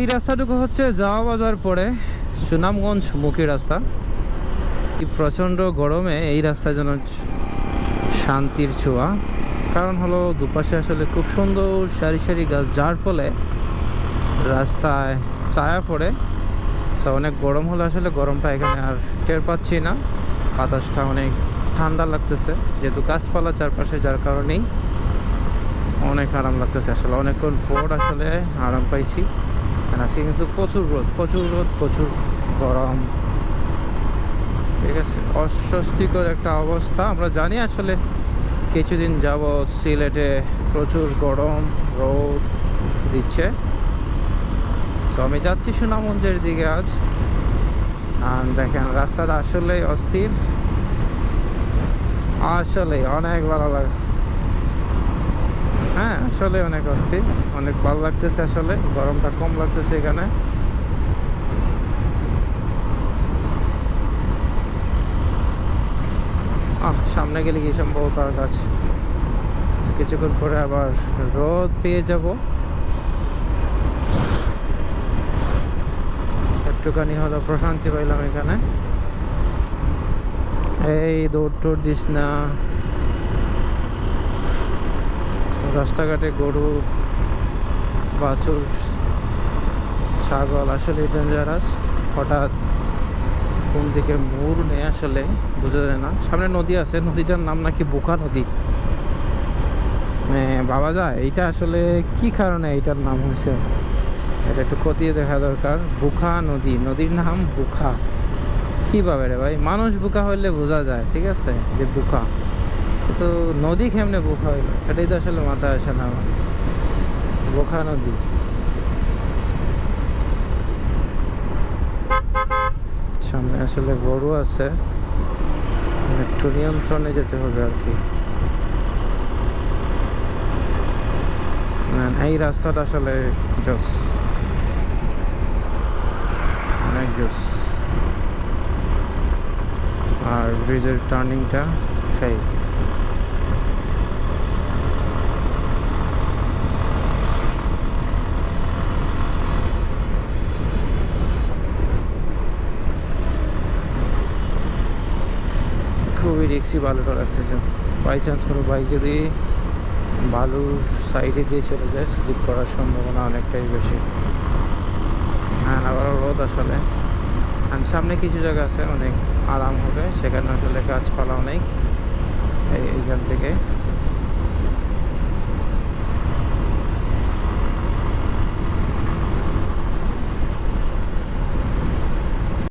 এই রাস্তাটুকু হচ্ছে যাওয়া বাজার পরে সুনামগঞ্জ মুখী রাস্তা। প্রচণ্ড গরমে এই রাস্তায় যেন শান্তির ছোঁয়া। কারণ হলো দুপাশে আসলে খুব সুন্দর সারি সারি গাছ, যার ফলে রাস্তায় চায়া পড়ে। অনেক গরম হলে আসলে গরমটা এখানে আর টের পাচ্ছি না। বাতাসটা অনেক ঠান্ডা লাগতেছে। যেহেতু গাছপালা চারপাশে, যার কারণেই অনেক আরাম লাগতেছে। আসলে অনেকক্ষণ পর আসলে আরাম পাইছি। আর আজকে কিন্তু প্রচুর রোদ প্রচুর রোদ, প্রচুর গরম। ঠিক আছে, অস্বস্তিকর একটা অবস্থা। আমরা জানি আসলে কিছুদিন যাব সিলেটে প্রচুর গরম, রোদ দিচ্ছে। তো আমি যাচ্ছি সুনামগঞ্জের দিকে আজ। আর দেখেন, রাস্তাটা আসলেই অস্থির। আসলে অনেক ভালো লাগে। হ্যাঁ আসলে অনেক অস্থির। অনেক ভালো লাগতেছে আসলে, গরমটা কম লাগতেছে এখানে। আহ, সামনে গেলে কি সম্ভবত আর গাছ? কিছুক্ষণ পরে আবার রোদ পেয়ে যাব। একটুখানি হলো প্রশান্তি পাইলাম এখানে। এই দৌড় টোড় দিস না। রাস্তাঘাটে গরু, বাছুর, ছাগল, আসলে ডেঞ্জারাস হঠাৎ কোন দিকে মোড় নেই আসলে, বোঝা যায় না। সামনে নদী আছে, নদীটার নাম নাকি বোকা নদী। বাবা যায়। এইটা আসলে কি কারণে এইটার নাম হয়েছে? এটা একটু খতিয়ে দেখা দরকার। বুখা নদী, নদীর নাম বুখা কীভাবে রে ভাই? মানুষ বুকা হইলে বোঝা যায়, ঠিক আছে? যে বুকা। তো নদী কেমনে বোখা হইল এটাই তো আসলে মাথায় আসে না আমার। বোখা নদী। সামনে আসলে গরু আছে। একটু নিয়ন্ত্রণে যেতে হবে আর কি। না, এই রাস্তাটা আসলে জস। অনেক জস। আর ব্রিজের টার্নিংটা সেই খুবই রিক্সি বালুটা লাগছে বাই চান্স কোনো বাইক যদি বালুর সাইডে দিয়ে চলে যায় স্লিপ করার সম্ভাবনা অনেকটাই বেশি। হ্যাঁ আবার রোদ আসলে। আর সামনে কিছু জায়গা আছে, অনেক আরাম হবে, সেখানে আসলে গাছপালা অনেক এই- এইখান থেকে।